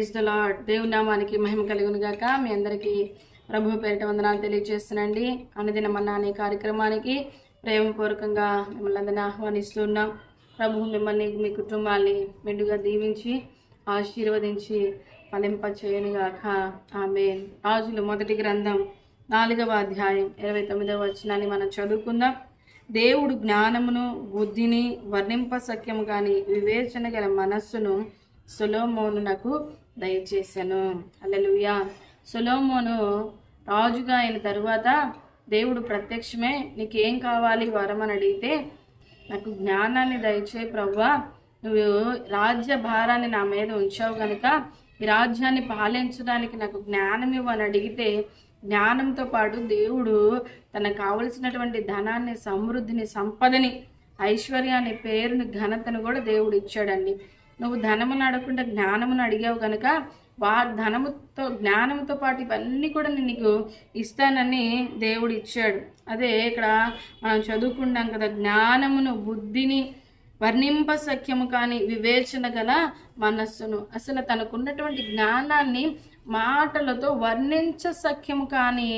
Praise the lord దేవుని నామానికి మహిమ కలుగును గాక. మీ అందరికీ ప్రభు పేరిట వందనాలు తెలియజేస్తున్నాండి అనుదినమన్న అనే కార్యక్రమానికి ప్రేమపూర్వకంగా మిమ్మల్ని అందరిని ఆహ్వానిస్తున్నాం. ప్రభు మిమ్మల్ని మీ కుటుంబాన్ని మెండుగా దీవించి ఆశీర్వదించి ఫలింప చేయనుగాక ఆమె రాజులు మొదటి గ్రంథం నాలుగవ అధ్యాయం ఇరవై తొమ్మిదవ వచనాన్ని మనం చదువుకుందాం. దేవుడు జ్ఞానమును బుద్ధిని వర్ణింప సఖ్యము కానీ వివేచన గల మనస్సును సొలోమోనునకు దయచేశాను అల్లెలుయా సొలోమోను రాజుగా అయిన తరువాత దేవుడు ప్రత్యక్షమే నీకేం కావాలి వరం అని అడిగితే నాకు జ్ఞానాన్ని దయచే ప్రవ్వా నువ్వు రాజ్య భారాన్ని నా మీద ఉంచావు కనుక ఈ రాజ్యాన్ని పాలించడానికి నాకు జ్ఞానం ఇవ్వని అడిగితే జ్ఞానంతో పాటు దేవుడు తనకు కావలసినటువంటి ధనాన్ని సమృద్ధిని సంపదని ఐశ్వర్యాన్ని పేరుని ఘనతను కూడా దేవుడు ఇచ్చాడండి. నువ్వు ధనమును అడగకుండా జ్ఞానమును అడిగావు కనుక వా ధనముతో జ్ఞానంతో పాటు ఇవన్నీ కూడా నేను నీకు ఇస్తానని దేవుడు ఇచ్చాడు. అదే ఇక్కడ మనం చదువుకుంటాం కదా జ్ఞానమును బుద్ధిని వర్ణింప సఖ్యము కానీ వివేచన గల మనస్సును. అసలు తనకున్నటువంటి జ్ఞానాన్ని మాటలతో వర్ణించ సఖ్యము కానీ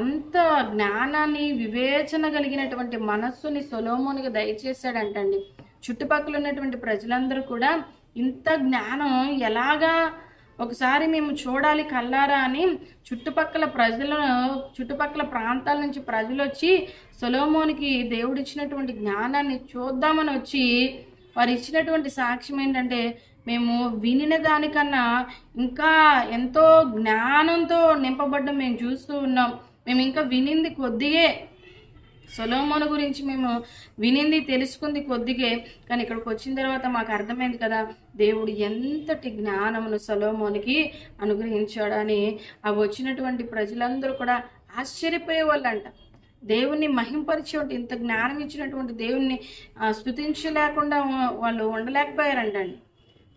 అంత జ్ఞానాన్ని వివేచన కలిగినటువంటి మనస్సుని సొలోమోనికి దయచేశాడంటండి. చుట్టుపక్కల ఉన్నటువంటి ప్రజలందరూ కూడా ఇంత జ్ఞానం ఎలాగా ఒకసారి మేము చూడాలి కల్లారా అని చుట్టుపక్కల ప్రజలను చుట్టుపక్కల ప్రాంతాల నుంచి ప్రజలు వచ్చి సొలోమోనికి దేవుడిచ్చినటువంటి జ్ఞానాన్ని చూద్దామని వచ్చి వారు ఇచ్చినటువంటి సాక్ష్యం ఏంటంటే మేము వినిన దానికన్నా ఇంకా ఎంతో జ్ఞానంతో నింపబడ్డం మేము చూస్తూ ఉన్నాం. మేము ఇంకా వినింది కొద్దిగే సొలోమోను గురించి మేము వినింది తెలుసుకుంది కొద్దిగే కానీ ఇక్కడికి వచ్చిన తర్వాత మాకు అర్థమైంది కదా దేవుడు ఎంతటి జ్ఞానమును సొలోమోనికి అనుగ్రహించాడని. ఆ వచ్చినటువంటి ప్రజలందరూ కూడా ఆశ్చర్యపోయేవాళ్ళంట. దేవుణ్ణి మహింపరిచేటువంటి ఇంత జ్ఞానం ఇచ్చినటువంటి దేవుణ్ణి స్థుతించలేకుండా వాళ్ళు ఉండలేకపోయారంటండి.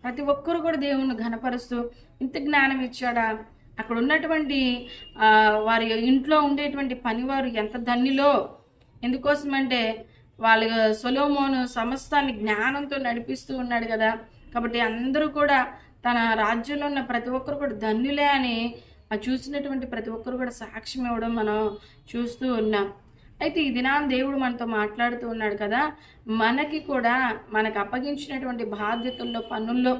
ప్రతి ఒక్కరు కూడా దేవుణ్ణి ఘనపరుస్తూ ఇంత జ్ఞానం ఇచ్చాడా? అక్కడ ఉన్నటువంటి వారి ఇంట్లో ఉండేటువంటి పనివారు ఎంత ధన్యులో? ఎందుకోసమంటే వాళ్ళ సొలోమోను సమస్తాన్ని జ్ఞానంతో నడిపిస్తూ ఉన్నాడు కదా. కాబట్టి అందరూ కూడా తన రాజ్యంలో ఉన్న ప్రతి ఒక్కరు కూడా ధన్యులే అని చూసినటువంటి ప్రతి ఒక్కరు కూడా సాక్ష్యం ఇవ్వడం మనం చూస్తూ ఉన్నాం. అయితే ఈ దినాం దేవుడు మనతో మాట్లాడుతూ ఉన్నాడు కదా. మనకి కూడా మనకు అప్పగించినటువంటి బాధ్యతల్లో పనుల్లో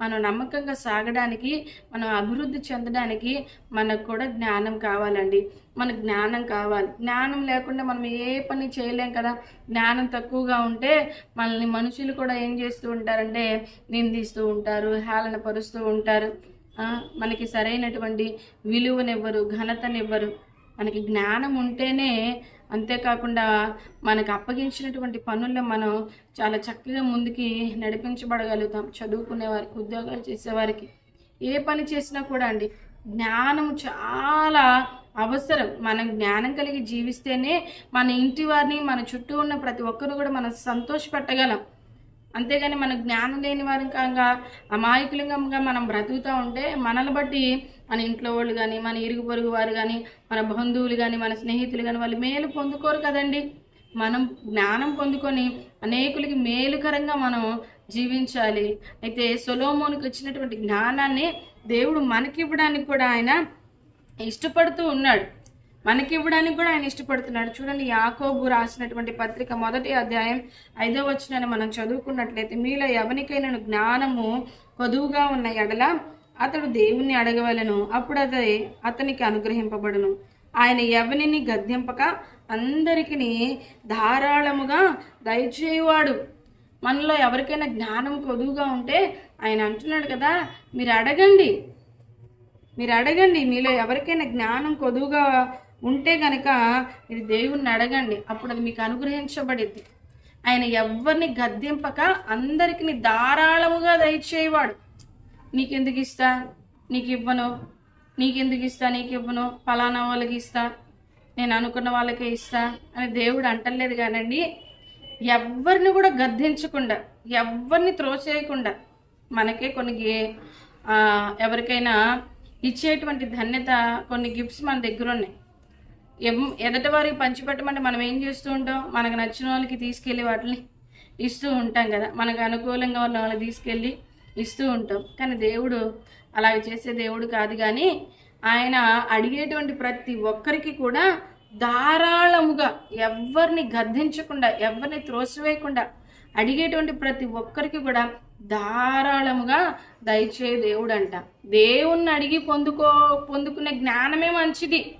మనం నమ్మకంగా సాగడానికి మనం అభివృద్ధి చెందడానికి మనకు కూడా జ్ఞానం కావాలండి. మనకు జ్ఞానం కావాలి. జ్ఞానం లేకుండా మనం ఏ పని చేయలేం కదా. జ్ఞానం తక్కువగా ఉంటే మనల్ని మనుషులు కూడా ఏం చేస్తూ ఉంటారంటే నిందిస్తూ ఉంటారు హేళన పరుస్తూ ఉంటారు మనకి సరైనటువంటి విలువనివ్వరు ఘనతనివ్వరు. మనకి జ్ఞానం ఉంటేనే అంతేకాకుండా మనకు అప్పగించినటువంటి పనుల్లో మనం చాలా చక్కగా ముందుకి నడిపించబడగలుగుతాం. చదువుకునే వారికి ఉద్యోగాలు చేసేవారికి ఏ పని చేసినా కూడా అండి జ్ఞానం చాలా అవసరం. మనం జ్ఞానం కలిగి జీవిస్తేనే మన ఇంటి వారిని మన చుట్టూ ఉన్న ప్రతి ఒక్కరు కూడా మనం సంతోషపెట్టగలం. అంతేగాని మన జ్ఞానం లేని వారికంగా అమాయకులంగా మనం బ్రతుకుతూ ఉంటే మనల్ని బట్టి మన ఇంట్లో వాళ్ళు కానీ మన ఇరుగు పొరుగు వారు కానీ మన బంధువులు కానీ మన స్నేహితులు కానీ వాళ్ళు మేలు పొందుకోరు కదండి. మనం జ్ఞానం పొందుకొని అనేకులకి మేలుకరంగా మనం జీవించాలి. అయితే సొలోమోనికి వచ్చినటువంటి జ్ఞానాన్ని దేవుడు మనకి ఇవ్వడానికి కూడా ఆయన ఇష్టపడుతూ ఉన్నాడు. మనకి ఇవ్వడానికి కూడా ఆయన ఇష్టపడుతున్నాడు. చూడండి యాకోబు రాసినటువంటి పత్రిక మొదటి అధ్యాయం ఐదో వచనాన్ని మనం చదువుకున్నట్లయితే మీలో ఎవరికైనా జ్ఞానము కొదువుగా ఉన్న ఎడల అతడు దేవుణ్ణి అడగవలను. అప్పుడు అతని అతనికి అనుగ్రహింపబడును. ఆయన ఎవరిని గద్దింపక అందరికీ ధారాళముగా దయచేయువాడు. మనలో ఎవరికైనా జ్ఞానం కొదువుగా ఉంటే ఆయన అంటున్నాడు కదా మీరు అడగండి. మీరు అడగండి మీలో ఎవరికైనా జ్ఞానం కొదువుగా ఉంటే కనుక మీరు దేవుణ్ణి అడగండి. అప్పుడు అది మీకు అనుగ్రహించబడిద్ది. ఆయన ఎవరిని గద్దింపక అందరికి ధారాళముగా దయచేయవాడు. నీకెందుకు ఇస్తా? నీకు ఇవ్వను. నీకెందుకు ఇస్తా? నీకు ఇవ్వను. ఫలానా వాళ్ళకి ఇస్తా. నేను అనుకున్న వాళ్ళకే ఇస్తా అని దేవుడు అంటలేదు కానండి. ఎవరిని కూడా గద్దించకుండా ఎవరిని త్రోసేయకుండా మనకే కొన్ని గే- ఎవరికైనా ఇచ్చేటువంటి ధన్యత కొన్ని గిఫ్ట్స్ మన దగ్గర ఉన్నాయి ఎదటి వారికి పంచిపెట్టమంటే మనం ఏం చేస్తూ ఉంటాం? మనకు నచ్చిన వాళ్ళకి తీసుకెళ్ళి వాటిని ఇస్తూ ఉంటాం కదా. మనకు అనుకూలంగా ఉన్న వాళ్ళకి తీసుకెళ్ళి ఇస్తూ ఉంటాం. కానీ దేవుడు అలాగ చేసే దేవుడు కాదు కానీ ఆయన అడిగేటువంటి ప్రతి ఒక్కరికి కూడా ధారాళముగా ఎవరిని గద్దించకుండా ఎవరిని త్రోసివేయకుండా అడిగేటువంటి ప్రతి ఒక్కరికి కూడా ధారాళముగా దయచే దేవుడు అంట దేవుణ్ణి అడిగి పొందుకో పొందుకునే జ్ఞానమే మంచిది.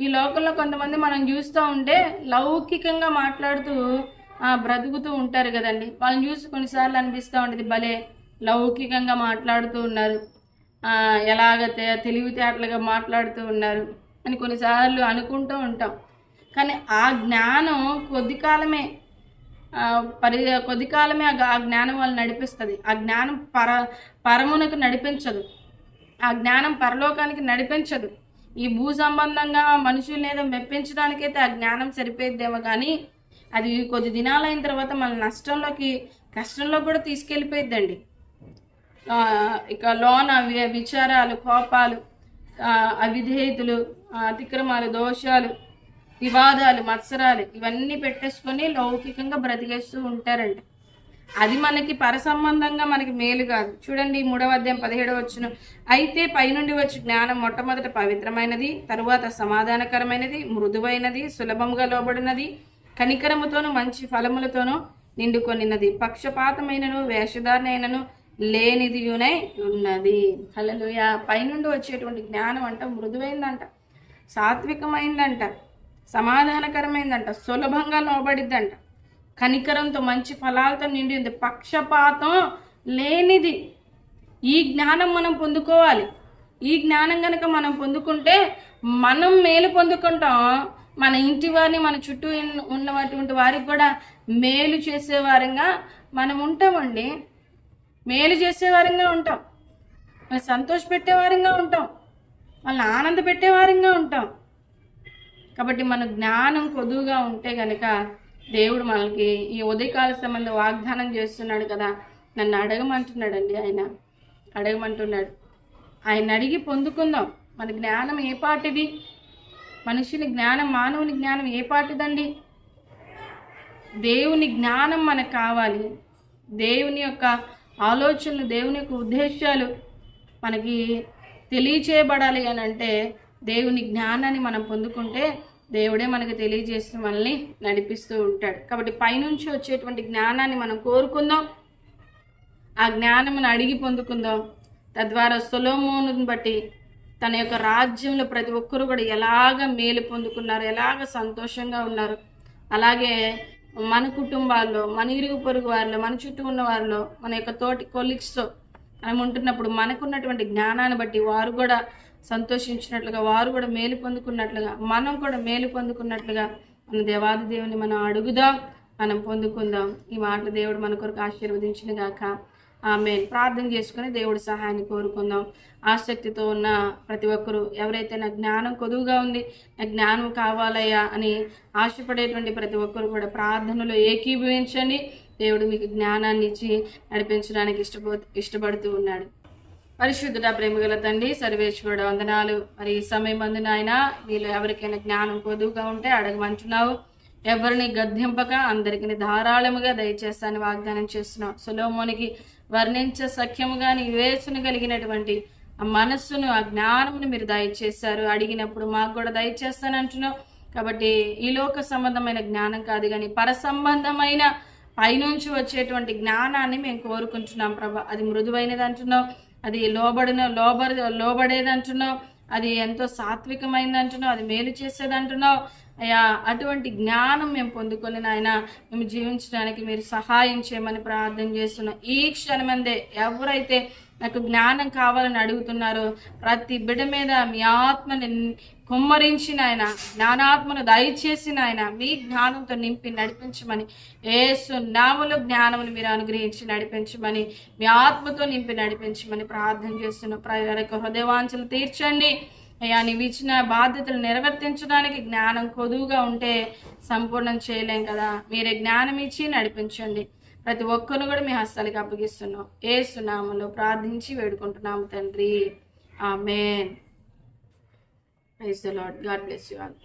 ఈ లోకంలో కొంతమంది మనం చూస్తూ ఉంటే లౌకికంగా మాట్లాడుతూ బ్రతుకుతూ ఉంటారు కదండి. వాళ్ళని చూసి కొన్నిసార్లు అనిపిస్తూ ఉంటుంది భలే లౌకికంగా మాట్లాడుతూ ఉన్నారు. ఎలాగ తెలివితేటలుగా మాట్లాడుతూ ఉన్నారు అని కొన్నిసార్లు అనుకుంటూ ఉంటాం. కానీ ఆ జ్ఞానం కొద్ది కాలమే పరి కొద్ది కాలమే ఆ జ్ఞానం వాళ్ళు నడిపిస్తుంది. ఆ జ్ఞానం పర పరమునకు నడిపించదు. ఆ జ్ఞానం పరలోకానికి నడిపించదు. ఈ భూ సంబంధంగా మనుషుల్ని ఏదో మెప్పించడానికైతే ఆ జ్ఞానం సరిపోయిద్దేమో కానీ అది కొద్ది దినాలైన తర్వాత మన నష్టంలోకి కష్టంలో కూడా తీసుకెళ్ళిపోయిద్దండి. ఇక లోన విచారాలు కోపాలు అవిధేయతలు అతిక్రమాలు దోషాలు వివాదాలు మత్సరాలు ఇవన్నీ పెట్టేసుకొని లౌకికంగా బ్రతికేస్తూ ఉంటారండి అది మనకి పరసంబంధంగా మనకి మేలు కాదు. చూడండి మూడవ అధ్యాయం పదిహేడవ వచ్చిన అయితే పైనుండి వచ్చి జ్ఞానం మొట్టమొదట పవిత్రమైనది తరువాత సమాధానకరమైనది మృదువైనది సులభంగా లోబడినది కనికరముతోనూ మంచి ఫలములతోనూ నిండుకొనినది. పక్షపాతమైనను వేషధారణైనను లేనిదియునై ఉన్నది. హలలుయ పైనుండి వచ్చేటువంటి జ్ఞానం అంట మృదువైందంట సాత్వికమైందంట సమాధానకరమైందంట సులభంగా లోబడిద్దంట. కనికరంతో మంచి ఫలాలతో నిండి ఉంది పక్షపాతం లేనిది. ఈ జ్ఞానం మనం పొందుకోవాలి. ఈ జ్ఞానం కనుక మనం పొందుకుంటే మనం మేలు పొందుకుంటాం. మన ఇంటి వారిని మన చుట్టూ ఉన్నటువంటి వారికి కూడా మేలు చేసేవారంగా మనం ఉంటామండి. మేలు చేసేవారంగా ఉంటాం. వాళ్ళని సంతోష పెట్టేవారంగా ఉంటాం. వాళ్ళని ఆనంద పెట్టేవారంగా ఉంటాం. కాబట్టి మన జ్ఞానం కొదువుగా ఉంటే కనుక దేవుడు మనకి ఈ ఉదయకాల సంబంధం వాగ్దానం చేస్తున్నాడు కదా నన్ను అడగమంటున్నాడండి ఆయన. అడగమంటున్నాడు. ఆయన అడిగి పొందుకుందాం. మన జ్ఞానం ఏ పాటిది? మనుషుని జ్ఞానం మానవుని జ్ఞానం ఏ పాటిదండి? దేవుని జ్ఞానం మనకు కావాలి. దేవుని యొక్క ఆలోచనలు దేవుని యొక్క ఉద్దేశాలు మనకి తెలియచేయబడాలి అని అంటే దేవుని జ్ఞానాన్ని మనం పొందుకుంటే దేవుడే మనకు తెలియజేస్తూ మనల్ని నడిపిస్తూ ఉంటాడు. కాబట్టి పైనుంచి వచ్చేటువంటి జ్ఞానాన్ని మనం కోరుకుందాం. ఆ జ్ఞానం అడిగి పొందుకుందాం. తద్వారా సొలోమోను బట్టి తన యొక్క రాజ్యంలో ప్రతి ఒక్కరు కూడా ఎలాగ మేలు పొందుకున్నారు ఎలాగ సంతోషంగా ఉన్నారు. అలాగే మన కుటుంబాల్లో మన ఇరుగు పొరుగు వారిలో మన చుట్టూ ఉన్న వారిలో మన యొక్క తోటి కొలీగ్స్తో మనం ఉంటున్నప్పుడు మనకున్నటువంటి జ్ఞానాన్ని బట్టి వారు కూడా సంతోషించినట్లుగా వారు కూడా మేలు పొందుకున్నట్లుగా మనం కూడా మేలు పొందుకున్నట్లుగా మన దేవాది దేవుని మనం అడుగుదాం మనం పొందుకుందాం. ఈ మాటలు దేవుడు మన కొరకు ఆశీర్వదించిన గాక. ఆమె ప్రార్థన చేసుకుని దేవుడి సహాయాన్ని కోరుకుందాం. ఆసక్తితో ఉన్న ప్రతి ఒక్కరూ ఎవరైతే నా జ్ఞానం కొదువుగా ఉంది నా జ్ఞానం కావాలయ్యా అని ఆశపడేటువంటి ప్రతి ఒక్కరు కూడా ప్రార్థనలో ఏకీభవించండి. దేవుడు మీకు జ్ఞానాన్ని ఇచ్చి నడిపించడానికి ఇష్టపో ఇష్టపడుతూ ఉన్నాడు. పరిశుద్ధుడ ప్రేమగల తండ్రి సర్వేశ్వరుడు వందనాలు. మరి ఈ సమయం మందు నాయన మీలో ఎవరికైనా జ్ఞానం కొదువుగా ఉంటే అడగమంటున్నావు. ఎవరిని గద్దెంపక అందరికి ధారాళముగా దయచేస్తాను వాగ్దానం చేస్తున్నావు. సులోమోనికి వర్ణించ సఖ్యముగా వేసును కలిగినటువంటి ఆ మనస్సును ఆ జ్ఞానమును మీరు దయచేశారు. అడిగినప్పుడు మాకు కూడా దయచేస్తాను అంటున్నావు కాబట్టి ఈ లోక సంబంధమైన జ్ఞానం కాదు కానీ పర సంబంధమైన పైనుంచి వచ్చేటువంటి జ్ఞానాన్ని మేము కోరుకుంటున్నాం ప్రభా. అది మృదువైనది అంటున్నావు. అది లోబడిన లోబడి లోబడేది అంటున్నావు అది ఎంతో సాత్వికమైంది అంటున్నావు అది మేలు చేసేది అంటున్నావు అయ్యా అటువంటి జ్ఞానం మేము పొందుకొని నాయన మేము జీవించడానికి మీరు సహాయం చేయమని ప్రార్థన చేస్తున్నాం ఈ క్షణమందే ఎవరైతే నాకు జ్ఞానం కావాలని అడుగుతున్నారో ప్రతి బిడ్డ మీద మీ ఆత్మని కుమ్మరించిన ఆయన జ్ఞానాత్మను దయచేసిన ఆయన మీ జ్ఞానంతో నింపి నడిపించమని ఏసు నామలు జ్ఞానమును మీరు అనుగ్రహించి నడిపించమని మీ ఆత్మతో నింపి నడిపించమని ప్రార్థన చేస్తున్న ప్రజలకు హృదయవాంఛలు తీర్చండి. అయ్యా నీవు ఇచ్చిన బాధ్యతలు నిర్వర్తించడానికి జ్ఞానం కొదువుగా ఉంటే సంపూర్ణం చేయలేం కదా. మీరే జ్ఞానం ఇచ్చి నడిపించండి. ప్రతి ఒక్కరు కూడా మీ హస్తాలకి అప్పగిస్తున్నాం. ఏ సునామంలో ప్రార్థించి వేడుకుంటున్నాము తండ్రి. Amen. Praise the Lord God bless you all.